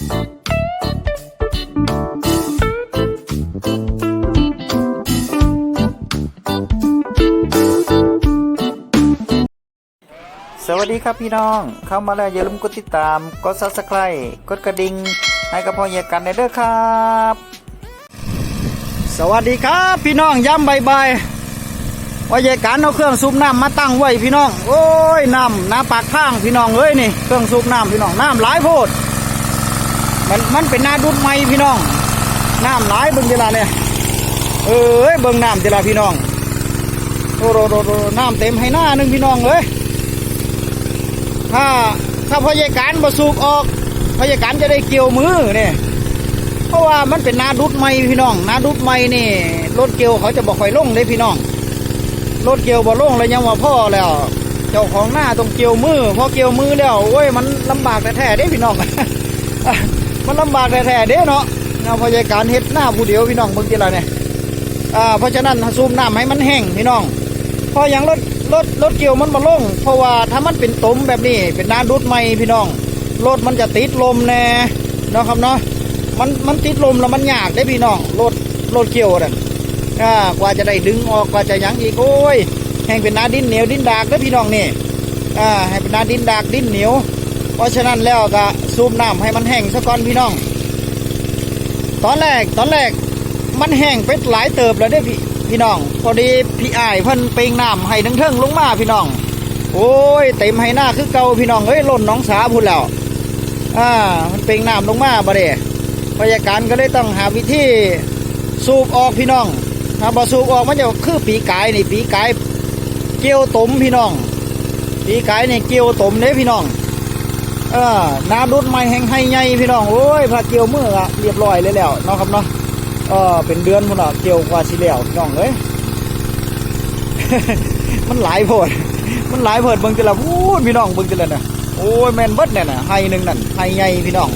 สวัสดีครับพี่น้อง เข้ามาแล้วอย่าลืมกดติดตาม กดซับสไครต์กดกระดิ่งให้กับพ่อเยกันในเด้อครับ สวัสดีครับพี่น้องย้ำใบายบว่าเยกันเอาเครื่องสูบน้ำมาตั้งไว้พี่น้อง โอ้ยน้ำน้ำปากข้างพี่น้องเอ้ยนี่เครื่องสูบน้ำพี่น้องน้ำหลายโพด มันมันเป็นนาดุดไม้พี่น้องน้ำหลายเบิ่งเวลาเนี่ยเอ้ยเบิ่งน้ำเวลาพี่น้องโอ้โหโหน้ำเต็มให้หน้าหนึงพี่น้องเอ้ยถ้าถ้าพยาการบสูบออกพยาการจะได้เกี่ยวมือเนี่ยเพราะว่ามันเป็นนาดุดไม้พี่น้องนาดุดไม้นี่รถเกี่ยวเขาจะบอกคอยลงได้พี่น้องรถเกี่ยวบ่ลงเลยยังว่าพ่อแล้ว เจ้าของหน้าต้องเกี่ยวมือพอเกี่ยวมือแล้วโอ้ยมันลำบากแท้ๆเด้พี่น้อง มันลำบากแท้ๆเด้เนาะเอาพยาการเฮ็ดหน้าผู้เดียวพี่น้องเบิ่งทีละเนี่ยอ่าเพราะฉะนั้นซูมน้ำให้มันแห้งพี่น้องพออย่างรถรถรถเกี่ยวมันมาลง เพราะว่าถ้ามันเป็นตมแบบนี้เป็นน้ำดูดไม่พี่น้องรถมันจะติดลมแน่เนาะครับเนาะมันมันติดลมแล้วมันยากได้พี่น้องรถรถเกี่ยวนั่นอ่ากว่าจะได้ดึงออกกว่าจะยังอีกโอ้ยแห้งเป็นน้าดินเหนียวดินดากได้พี่น้องนี่อ่าให้เป็นน้าดินดากดินเหนียว เพราะฉะนั้นแล้วก็ซูมน้ำให้มันแห้งซะก่อนพี่น้อง ตอนแรกตอนแรกมันแห้งไปหลายเติบแล้วได้พี่พี่น้อง พอดีพี่อ้ายเพิ่นเปงน้ำให้ทั้งเทิงลงมาพี่น้อง โอ้ยเต็มให้หน้าคือเก่าพี่น้องเอ้ยล้นน้องสาพุ่นแล้วอ่ามันเปงน้ำลงมาบ่เด้พยาการก็เลยต้องหาวิธีสูบออกพี่น้องถ้าบ่สูบออกมันจะคือปีกายนี่ปีกายเกี่ยวตมพี่น้องปีกายนี่เกี่ยวตมเด้พี่น้อง เออน้ำรุดไม่แห้งให้ใหญ่พี่น้องโอ้ยพาเกี่ยวมืออะเรียบร้อยเลยแล้วเนาะครับเนาะเออเป็นเดือนพุ่นอะเกี่ยวกว่าสิแล้วพี่น้องเอ้ยมันหลายโพดมันหลายโพดเบิ่งแต่ละพูดพี่น้องเบิ่งแต่ละน่ะโอ้ยแมนเบิดเนี่ยน่ะไฮหนึ่งนั่นไฮใหญ่พี่น้อง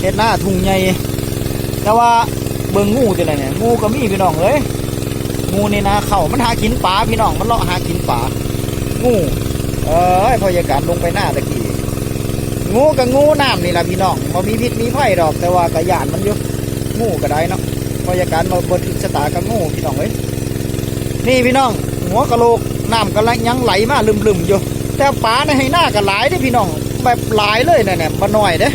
เฮ็ดหน้าทุ่งใหญ่แต่ว่าเบิ่งงูแต่ละเนี่ยงูก็มีพี่น้องเอ้ยงูนี่นะเขามันหากินปลาพี่น้องมันเลาะหากินปลางูเอ้ยพอยากาศลงไปหน้าตะกี้ งูกับงูน้ำนี่แหละพี่น้องบ่มีพิษมีภัยดอกแต่ว่ากระยานมันอยู่งูก็ได้เนาะพยาการมาบนชะตากับงูพี่น้องเอ้ยนี่พี่น้อง หัวกะโหลกน้ำกำลังยังไหลมาลืมๆอยู่แต่ปลาในให้หน้าก็หลายด้พี่น้องแบบหลายเลยเนี่ยเนี่ยบ่น้อยเด้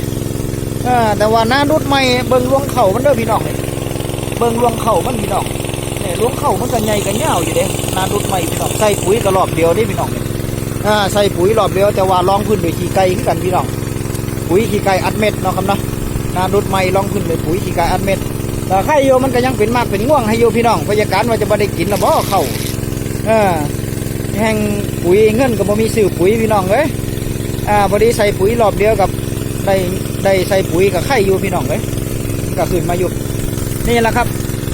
อ่าแต่ว่าหน้าดุดไม่เบิ่งลวงเข่ามันเด้อพี่น้องนี่เบิ่งลวงเข่ามันพี่น้องเนี่ยลวงเข่ามันก็ใหญ่ก็ยาวอยู่เด้หน้าดุดไม่พี่น้องใส่ปุ๋ยก็รอบเดียวเด้พี่น้องอ่าใส่ปุ๋ยรอบเดียวแต่ว่ารองพื้นด้วยขี้ไก่คือกันพี่น้อง ปุ๋ยขี้ไก่อัดเม็ดเนาะครับเนาะนาดุดไม่ลองขึ้นเลยปุ๋ยขี้ไกายอัดเม็ดแต่ไข่โยมันก็ยังเป็นมากเป็นง่วงให้โยพี่น้องพยาการว่าจะบ่ได้กินแล้วบ่เข้าเออแห่งปุ๋ยเงินก็บ่มีซื้อปุ๋ยพี่น้องเอ้ยอ่าพอดีใส่ปุ๋ยรอบเดียวกับได้ได้ใส่ปุ๋ยกับไข่อยู่พี่น้องเอ้ยก็ขึ้นมาอยู่นี่แหละครับ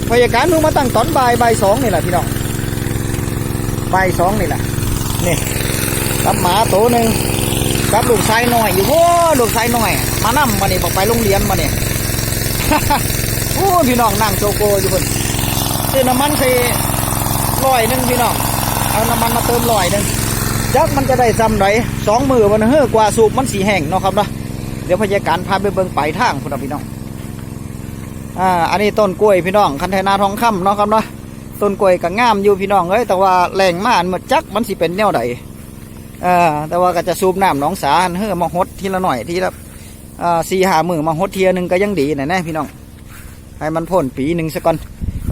พยาการนูมาตั้งตอนบ่ายบ่ายสองนี่แหละพี่น้องบ่ายสองนี่แหละนี่กับหมาตัวหนึ่ง กับลูกชายหน่อยอยู่โอ้ลูกชายหน่อย มานั่มมาเนี่ยบอกไปโรงเรียนมาเนี่ยโอ้พี่น้องนั่งโจโกอยู่คนซื้อน้ำมันใส่ลอยหนึงพี่น้องเอาน้ำมันมาเติมลอยหนึงจักมันจะได้จำไรสองมือมันเฮ้อกว่าสูบมันสีแห้งเนาะครับเนาะเดี๋ยวพยาการพาไปเบิ่งไปทางพุ่นนะพี่น้องอ่าอันนี้ต้นกล้วยพี่น้องคันไทนาทองคำเนาะครับเนาะต้นกล้วยก็งามอยู่พี่น้องเอ้ยแต่ว่าแรงมากมันจักมันสิเป็นแนวใด ออแต่ว่าก็จะสูบน้ำหนองสาเฮ้อมาหดทีละหน่อยทีละอ่าสี่หามือมาหดเทียหนึ่งก็ยังดีนะแน่พี่น้องให้มันพ่นปีหนึ่งสักก่อน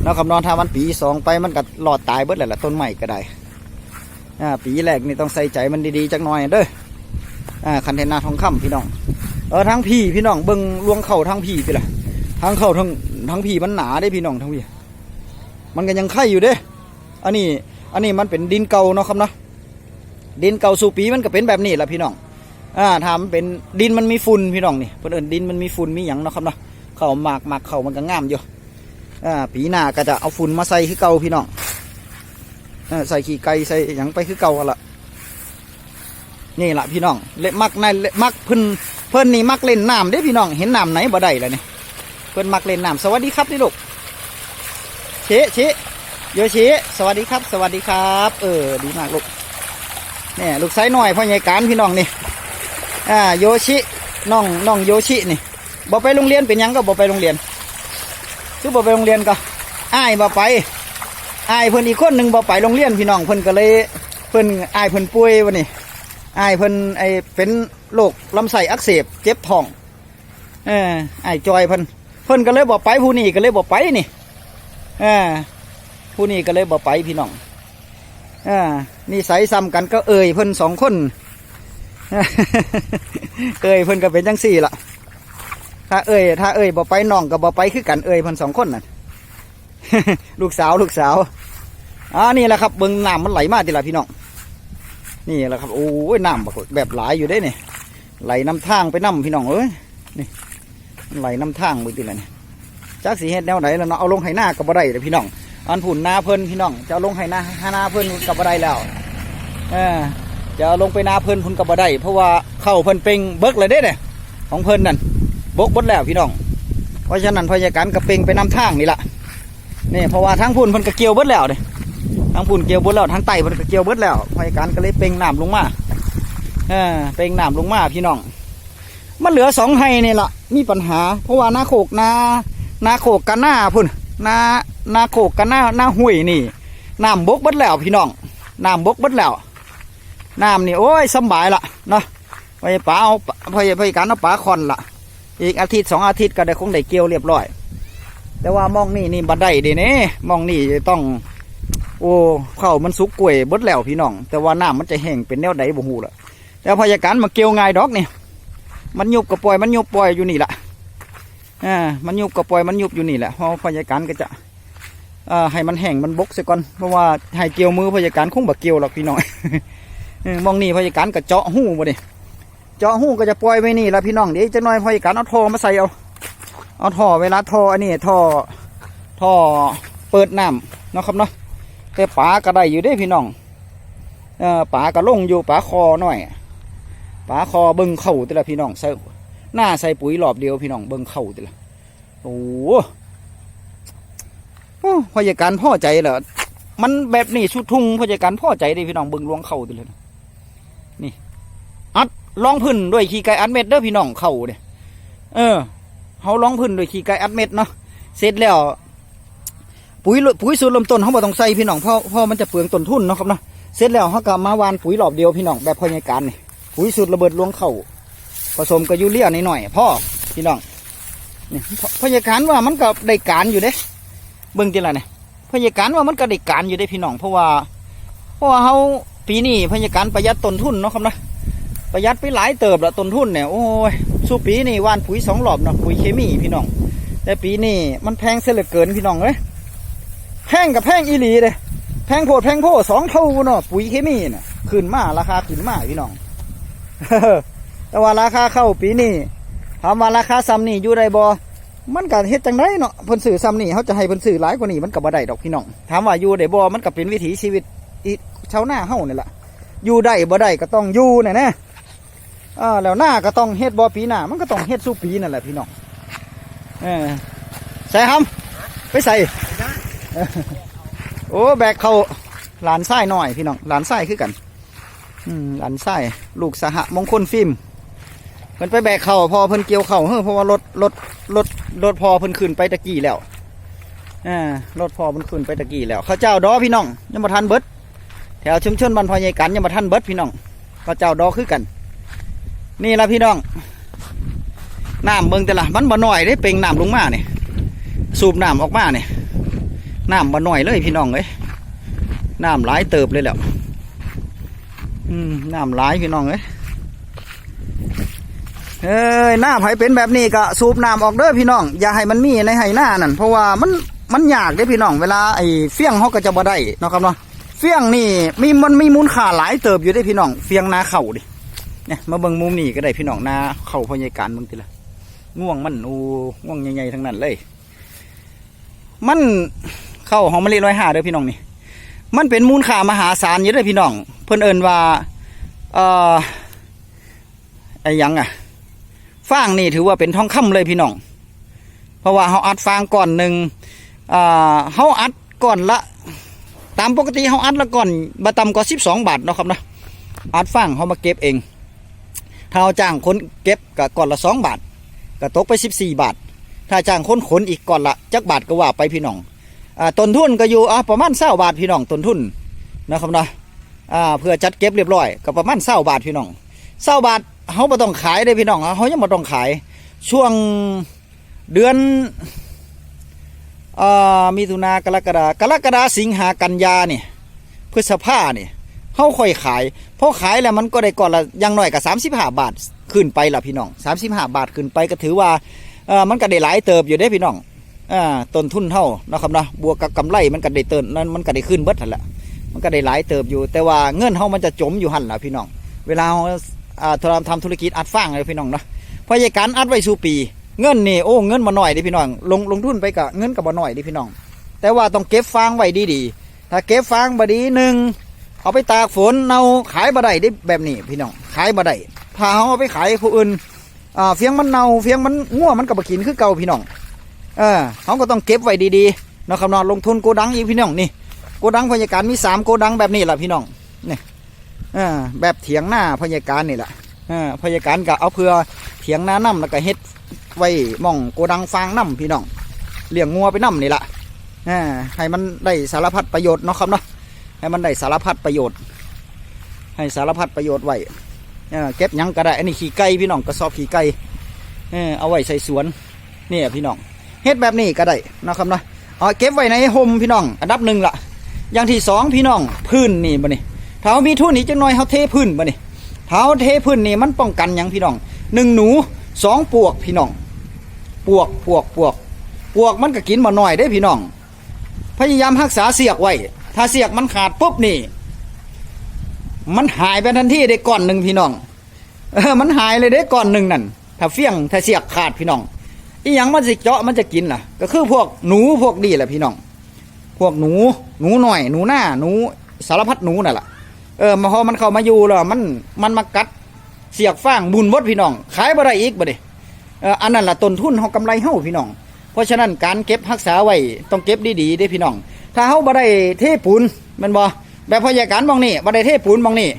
เนาะคำนอนถ้ามันปีสองไปมันก็หลอดตายเบิดแหละละต้นใหม่ก็ได้อ่าปีแรกนี่ต้องใส่ใจมันดีๆจักหน่อยเด้ออ่าคันเทนนาทองคำพี่น้องเออทั้งพี่พี่น้องเบิ่งลวงเข่าทั้งพี่พี่ละทั้งเข่าทั้งทั้งพี่มันหนาได้พี่น้องทั้งพี่มันก็ยังไข่อยู่เด้ออันนี้อันนี้มันเป็นดินเก่าเนาะครับเนาะ ดินเก่าสู่ปีมันก็เป็นแบบนี้แหละพี่น้องอ่าทำเป็นดินมันมีฝุ่นพี่น้องนี่เพื่นเอนดินมันมีฝุ่นมีหยังเนาะครับเนาะเขาหมากหมากเขามันก็งามอยู่อ่าปีหน้าก็จะเอาฝุ่นมาใส่คือเก่าพี่น้องอ่าใส่ขี้ไก่ใส่หยังไปคือเก่าหั่นละนี่แหละพี่น้องเละมักในเละมักเพิ่นเพิ่นนี่มักเล่นน้ำเด้พี่น้องเห็นน้ำไหนบ่ได้เลยนี่เพิ่นมักเล่นน้ำสวัสดีครับนี่ลูกเชะเชะโยชะสวัสดีครับ สวัสดีครับ เออ ดีมากลูก เนี่ยลูกไซน้อยพ่อใหญ่การพี่น้องนี่อ่าโยชิน้องน้องโยชินี่บ่ไปโรงเรียนเป็นยังก็บ่ไปโรงเรียนคือบ่ไปโรงเรียนก็อ้ายบ่ไปอ้ายเพิ่นอีกคนหนึ่งบ่ไปโรงเรียนพี่น้องเพิ่นก็เลยเพิ่นอ้ายเพิ่นป่วยวันนี้อ้ายเพิ่นไอเป็นโรคลำไส้อักเสบเจ็บท้องเอออ้ายจอยเพิ่นเพิ่นก็เลยบ่ไปผู้นี้ก็เลยบ่ไปนี่เออผู้นี้ก็เลยบ่ไปพี่น้อง อ่านี่ใสยซ้ำกันก็เอ่ยเพิ่นสองคน เอ่ยเพิ่นก็เป็นจังสี่ละถ้าเอ่ยถ้าเอ่ยบ่ไปน้องก็บ่ไปคือกันเอ่ยเพิ่นสองคนน่ะ ลูกสาวลูกสาวอ่านี่แหละครับเบิ่งน้ำมันไหลมาทีละพี่น้องนี่แหละครับโอ้ยน้ำแบบหลายอยู่เด้เนี่ยไหลน้ำทางไปน้ำพี่น้องเอ้ยนี่ไหลน้ำทางเบิ่งทีละเนี่ยจักสีเฮ็ดแนวไหนแล้วเนาะเอาลงไหหน้าก็บ่ได้เลยพี่น้อง อันผุนนาเพิ่นพี่น้องจะลงไหหน้าหานาเพิ่นก็บ่ได้แล้วเออจะลงไปนาเพิ่นพุ่นก็บ่ได้เพราะว่าเข้าเพิ่นเป่งเบิกเลยเด้เนี่ยของเพิ่นนั่นบกบดแล้วพี่น้อง เพราะฉะนั้นพยาการกระเปงไปนำทางนี่ละนี่เพราะว่าทางพุ่นเพิ่นกระเกี่ยวเบิดแล้วเด้ทางพุ่นเกี่ยวเบิดแล้วทางใต้เพิ่นกระเกี่ยวเบิดแล้วพยาการก็เลยเปงน้ำลงมาเออเปงน้ำลงมาพี่น้อง มันเหลือสองไฮนี่ละมีปัญหา เพราะว่านาโขกนานาโขกกันหน้าพุ่น นานาโขกกันหน้าหน้าห้วยนี่น้ำบกบดแล้วพี่น้องน้ำบกบดแล้วน้ำนี่โอ้ยสบายละเนาะพยาป๋าเอาพยาพยาการเอาป๋าคอนละอีกอาทิตย์สองอาทิตย์ก็ได้คงได้เกี่ยวเรียบร้อย แต่ว่ามองนี่นี่บันไดด้เน่มองนี่ต้อง โอ้เข้ามันสุกกล้วยบดแล้วพี่น้อง แต่ว่าน้ำมันจะแห้งเป็นแนวใดบ่ฮู้ละแต่พยาการมาเกี่ยวง่ายดอกนี่มันยุบกับปล่อยมันยุบปล่อยอยู่นี่แหละ อ่ามันยุบกับปล่อยมันยุบอยู่นี่แหละเพราะพยาการก็จะอ่าให้มันแห้งมันบกซะก่อนเพราะว่าให้เกี่ยวมือพยาการคงบ่เกี่ยวหรอกพี่น้องมองนี่พยาการก็เจาะหูบ่ดิเจาะหูก็จะปล่อยไว้นี่ละพี่น้องเดี๋ยวจะน้อยพออีการเอาท่อมาใส่เอาเอาท่อเวลาท่ออันนี้ท่อท่อเปิดน้ำเนาะครับเนาะแต่ปลาก็ได้อยู่ด้พี่น้องเออปลาก็ลงอยู่ปลาคอหน่อยปลาคอบิ่งเข่าแต่ละพี่น้องใส่ หน้าใส่ปุ๋ยรอบเดียวพี่น้องเบิ่งเข่าต่ละโอ้โหโอ้พอยาการพ่อใจเหรอมันแบบนี้ชุดทุ่งพอยาการพ่อใจเด้พี่น้องเบิ่งลวงเข่าต่ละนี่อัดลองพื้นด้วยขี้ไก่อัดเม็ดเด้อพี่น้องเข่าเนี่ยเออเขาลองพื้นด้วยขี้ไก่อัดเม็ดเนาะเสร็จแล้วปุ๋ยปุ๋ยสูตรเริ่มต้นเขาบ่ต้องใส่พี่น้องเพราะเพราะมันจะเปลืองต้นทุนเนาะครับเนาะเสร็จแล้วเขาก็มาวานปุ๋ยรอบเดียวพี่น้องแบบพอยาการนี่ปุ๋ยสูตรระเบิดลวงเข่า ผสมกับยูเรียนิดหน่อยพ่อพี่น้องนี่พยาการว่ามันก็ได้การอยู่เด้เบิ่งทีละเนี่ยพยาการว่ามันก็ได้การอยู่เด้พี่น้องเพราะว่า เพราะว่าเขาปีนี้พยาการประหยัดต้นทุนเนาะครับนะประหยัดไปหลายเติบละต้นทุนเนี่ยโอ้ยสู้ปีนี่ว่านปุ๋ยสองรอบเนาะปุ๋ยเคมีพี่น้อง แต่ปีนี้มันแพงเสียเหลือเกินพี่น้องเอ้ยแพงกับแพงอีหลีเลยแพงโพดแพงโพดสองเท่าเนาะปุ๋ยเคมีน่ะขึ้นมาราคาขึ้นมาพี่น้อง แต่ว่าราคาเข้าปีนี้ถามว่าราคาซ้ำนี่อยู่ได้บ่มันก็เฮ็ดจังไดเนาะเพิ่นซื้อซ้ำนี่เขาจะให้เพิ่นซื้อหลายกว่านี้มันก็บ่ได้ดอกพี่น้องถามว่าอยู่ได้บ่มันก็เป็นวิถีชีวิตอีชาวนาเฮานี่แหละอยู่ได้บ่ได้ก็ต้องอยู่แน่แน่อ่าแล้วหน้าก็ต้องเฮ็ดบ่ปีหน้ามันก็ต้องเฮ็ดสู้ปีนั่นแหละพี่น้องเออใส่คำไปใส่โอ้แบกเขาหลานไส้หน่อยพี่น้องหลานไส้คือกัน อืมหลานไส้ลูกสหมงคลฟิล์ม พิ่นไปแบกเข่าพอเพิ่นเกี่ยวเข่าเฮ้อเพราะว่ารถรถรถรถพอเพิ่นขึ้นไปตะกี้แล้วอ่ารถพอเพิ่นขึ้นไปตะกี้แล้วเขาเจ้าดอพี่น้องยังบ่ทันเบิดแถวชุมชนบ้านพอใหญ่กันยังบ่ทันเบิดพี่น้องเขาเจ้าดอคือกัน นี่ละพี่น้องน้ำเบิ่งแต่ละมันบ่หน่อยได้เป่งน้ำลงมาเนี่ยสูบน้ำออกมาเนี่ยน้ำบ่หน่อยเลยพี่น้องเอ้ยน้ำหลายเติบเลยแล้วอืมน้ำหลายพี่น้องเอ้ย เอ้ยหน้าไผเป็นแบบนี้ก็สูบน้ำออกเด้อพี่น้อง อย่าให้มันมีในไหหน้านั่นเพราะว่ามันมันยากเด้พี่น้อง เวลาไอ้เฟี้ยงเขาก็จะบ่ได้เนาะครับเนาะเฟี้ยงนี่มีมันมีมูลค่าหลายเติบอยู่ได้พี่น้องเฟี้ยงนาเข่าดิเนี่ยมาเบิ่งมุมนี้ก็ได้พี่น้องนาเข้าพยาการเบิ่งทีละง่วงมันอูง่วงใหญ่ๆทั้งนั้นเลย มันเข้าหอมมะลิร้อยห้าเด้อพี่น้องนี่ มันเป็นมูลค่ามหาศาลอยู่เด้พี่น้อง เพิ่นเอินว่าเอ่อไอ้ยังอะ ฟางนี่ถือว่าเป็นทองคำเลยพี่น้อง เพราะว่าเฮาอัดฟางก่อนหนึ่งอ่าเฮาอัดก่อนละ ตามปกติเฮาอัดละก่อนบ่ต่ำกว่า12บาทเนาะครับนะอัดฟางเขามาเก็บเอง ถ้าเอาจ้างคนเก็บก็ก่อนละสองบาทก็ตกไป14บสี่บาท ถ้าจ้างคนขนอีกก่อนละจักบาทก็ว่าไปพี่น้องอต้นทุนก็อยู่ประมาณ20บาทพี่น้องต้นทุนนะครับนะเพื่อจัดเก็บเรียบร้อยก็ประมาณ20บาทพี่น้อง 20บาทเฮาบ่ต้องขายเด้พี่น้องเฮายังบ่ต้องขาย ช่วงเดือนอมิถุนากรกฎากรกฎาสิงหากันยาเนี่ยพฤษภาเนี่ยเฮาค่อยขายพอขายแล้วมันก็ได้ก่อนละอยังน้อยก็35บห้าบาทขึ้นไปล่ะพี่น้อง35บห้าบาทขึ้นไปก็ถือว่าเออมันก็ได้หลายเติบอยู่เด้พี่น้องอ่าต้นทุนเท่านะครับเนาะบวกกับกำไรมันก็ได้เติมนั้นมันก็ได้ขึ้นเบิดหั่นแหละมันก็ได้หลายเติบอยู่ แต่ว่าเงินเฮามันจะจมอยู่หันล่ะพี่น้อง เวลา อ่าทำธุรกิจอัดฟางเลยพี่น้องเนาะพยายการอัดไว้สู่ปี เงินนี่โอ้เงินมาหน่อยดิพี่น้อง ลงลงทุนไปกับเงินกับมาหน่อยดิพี่น้อง แต่ว่าต้องเก็บฟางไว้ดีๆถ้าเก็บฟางบดีหนึ่งเอาไปตากฝนเนาขายบ่ได้ได้แบบนี้พี่น้องขายบ่ได้ถ้าเขาเอาไปขายผู้อื่นอ่าเฟียงมันเนาเฟียงมันง่วมันกับกินคือเก่าพี่น้องเออเขาก็ต้องเก็บไว้ดีๆนะครับนาะลงทุนโกดังอีกพี่น้องนี่โกดังพยาการมีสามโกดังแบบนี้แหละพี่น้องนี่ แบบเถียงหน้าพยาการนี่แหละพยาการก็เอาเพื่อเถียงหน้าน้ำแล้วก็เฮ็ดไว้มองโกดังฟางน้ำพี่น้องเลี้ยงงัวไปน้ำนี่แหละให้มันได้สารพัดประโยชน์เนาะครับเนาะให้มันได้สารพัดประโยชน์ ให้สารพัดประโยชน์ไว้เก็บยังก็ได้อันนี้ขี้ไก่พี่น้องกระสอบขี้ไก่เอาไว้ใส่สวนเนี่ยพี่น้องเฮ็ดแบบนี้ก็ได้เนาะครับเนาะเอาเก็บไว้ในโฮมพี่น้อง อันดับหนึ่งละอย่างที่สองพี่น้องพื้นนี่บ่นี่ เรามีทุนนี่จังน้อยเขาเทพื้นบ่นี่ถ้าเราเทพื้นนี่มันป้องกันหยังพี่น้องหนึ่งหนูสองปวกพี่น้องปวกปวกปวกปวกมันก็กินมาหน่อยได้พี่น้อง พยายามรักษาเสียกไว้ ถ้าเสียกมันขาดปุ๊บนี่ มันหายไปทันทีได้ก่อนหนึ่งพี่น้องเออมันหายเลยได้ก่อนหนึ่งนั่นถ้าเฟี้ยงถ้าเสียกขาดพี่น้องอีหยังมันสิเจาะมันจะกินล่ะ ก็คือพวกหนูพวกดีแหละพี่น้อง พวกหนู หนูหน่อย หนูหน้า หนูสารพัดหนูนั่นแหละ เออมาพอมันเข้ามาอยู่แล้วมันมันมากัดเสียกฟางบุญวดพี่น้อง ขายบ่ได้อีกบ่เด้เอ่ออันนั้นละต้นทุนเฮากำไรเฮาพี่น้อง เพราะฉะนั้นการเก็บรักษาไว้ต้องเก็บดีๆเด้พี่น้อง ถ้าเฮาบ่ได้เทปูนมันบ่แบบพยาการมองนี่บ่ได้เทปูนมองนี่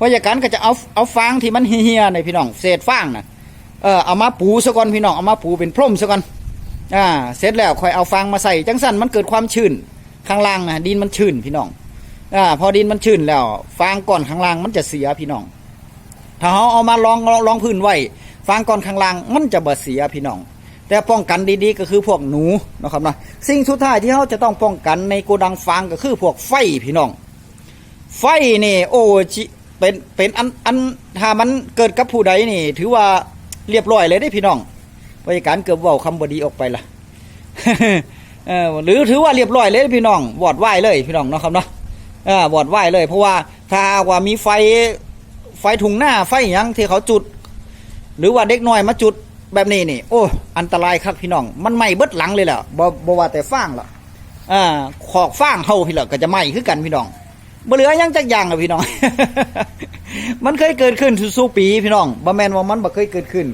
พยาการก็จะเอาเอาฟางที่มันเหี่ยๆในพี่น้องเศษฟางน่ะเออเอามาปูซะก่อนพี่น้องเอามาปูเป็นพรมซะก่อนอ่าเสร็จแล้วค่อยเอาฟางมาใส่จังสั่นมันเกิดความชื้นข้างล่างน่ะดินมันชื้นพี่น้อง อ่าพอดินมันชื้นแล้ว ฟางก้อนข้างล่างมันจะเสียพี่น้อง ถ้าเขาเอามาลองลองลองพื้นไว้ฟางก่อนข้างล่างมันจะบ่เสียพี่น้อง แต่ป้องกันดีๆก็คือพวกหนูนะครับนะสิ่งสุดท้ายที่เขาจะต้องป้องกันในโกดังฟางก็คือพวกไฟพี่น้อง ไฟนี่โอ้ชิเป็นเป็นอันอันถ้ามันเกิดกับผู้ใดนี่ ถือว่าเรียบร้อยเลยได้พี่น้องบริการเกือบเว่าคำบดีออกไปละหรือถือว่าเรียบร้อยเลยพี่น้องวอดไหวเลยพี่น้องเนาะครับเนาะ เออวอดไหวเลย เพราะว่าถ้าว่ามีไฟไฟถุงหน้าไฟยังที่เขาจุด หรือว่าเด็กน้อยมาจุดแบบนี้นี่ โอ้ อันตรายครับพี่น้อง มันไหม้เบิดหลังเลยแหละบ่บ่ว่าแต่ฟางหรอกอ่าขอกฟางเฮาพี่ละก็จะไหม้คือกันพี่น้องบ่เหลือยังจักอย่างอะพี่น้อง มันเคยเกิดขึ้นสู่ปีพี่น้องบ่แม่นว่ามันบ่เคยเกิดขึ้น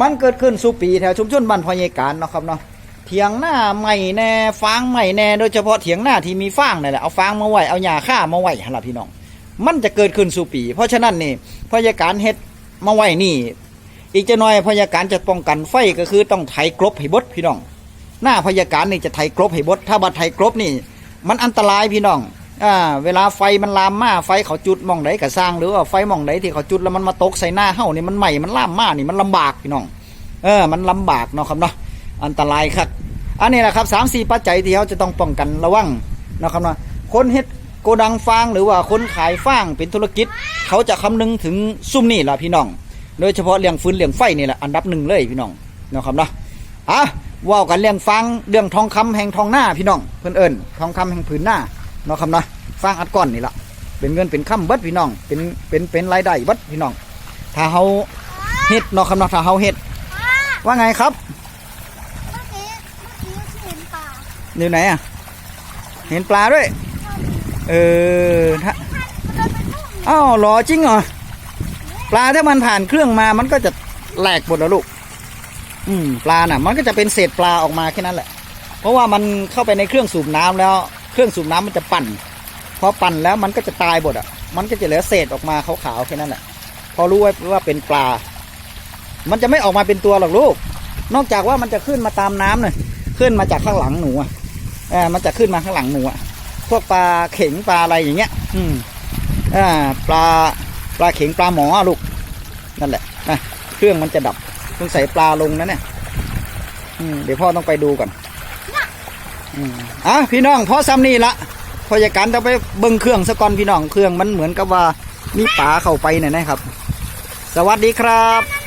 มันเกิดขึ้นสู่ปีแถวชุมชนบ้านพญการเนาะครับเนาะ เถียงหน้าใหม่แน่ฟางใหม่แน่โดยเฉพาะเถียงหน้าที่มีฟางนั่แหละเอาฟางมาไหวเอาหญ้าฆ่ามาไว้หั่นล่ะพี่น้อง มันจะเกิดขึ้นสู่ปี เพราะฉะนั้นนี่พยาการเฮ็ดมาไหวนี่ อีกจะน้อยพยาการจะป้องกันไฟก็คือต้องไถกรบให้บดพี่น้อง หน้าพยาการนี่จะไถกรบให้บดถ้าบัดไถกรบนี่ มันอันตรายพี่น้องอ่าเวลาไฟมันลามมาไฟเขาจุดมองไหนก็สร้าง หรือว่าไฟมองไหนที่เขาจุดแล้วมันมาตกใส่หน้าเฮานี่มันไหม้มันลามมานี่มันลำบากพี่น้อง เออ มันลำบากเนาะครับเนาะ อันตรายครับอันนี้แหละครับสามสี่ปัจจัยที่เขาจะต้องป้องกันระวังนะครับเนาะคนเฮ็ดโกดังฟางหรือว่าคนขายฟางเป็นธุรกิจ เขาจะคำนึงถึงซุ่มนี่ล่ะพี่น้อง โดยเฉพาะเรื่องฟืนเรื่องไฟนี่แหละอันดับหนึ่งเลยพี่น้องนะครับเนาะอะว่ากันเรื่องฟางเรื่องทองคำแห่งทองหน้าพี่น้องเพื่อนเอิญทองคำแห่งผืนหน้าเนาะครับเนาะฟางอัดก้อนนี่ละเป็นเงินเป็นคำเบิดพี่น้องเป็นเป็นเป็นรายได้บิดพี่น้อง ถ้าเขาเฮ็ดเนาะครับเนาะถ้าเขาเฮ็ดว่าไงครับ เมื่อกี้เมื่อกี้เห็นป่า อยู่ไหนอะ เห็นปลาด้วย เออถ้าอ้าวหรอจริงเหรอ ปลาถ้ามันผ่านเครื่องมามันก็จะแหลกหมดแล้วลูก อืม ปลาน่ะ มันก็จะเป็นเศษปลาออกมาแค่นั้นแหละ เพราะว่ามันเข้าไปในเครื่องสูบน้ำแล้ว เครื่องสูบน้ำมันจะปั่น พอปั่นแล้วมันก็จะตายหมดอะ มันก็จะเหลือเศษออกมาขาวๆแค่นั้นแหละ พอรู้ไว้ว่าเป็นปลา มันจะไม่ออกมาเป็นตัวหรอกลูก นอกจากว่ามันจะขึ้นมาตามน้ำเนี่ยขึ้นมาจากข้างหลังหนูอะ ออมันจะขึ้นมาข้างหลังหนูอะพวกปลาเข็งปลาอะไรอย่างเงี้ย อืมอ่าปลาปลาเข็งปลาหมออะลูกนั่นแหละนะเครื่องมันจะดับต้องใส่ปลาลงนะเนี่ยอืมเดี๋ยวพ่อต้องไปดูก่อนอืมอะพี่น้องพ่อซ้ำนี่ละพอจะกันจะไปเบิ้งเครื่องสะก่อนพี่น้องเครื่องมันเหมือนกับว่ามีปลาเข้าไปเนี่ยนะครับ สวัสดีครับน้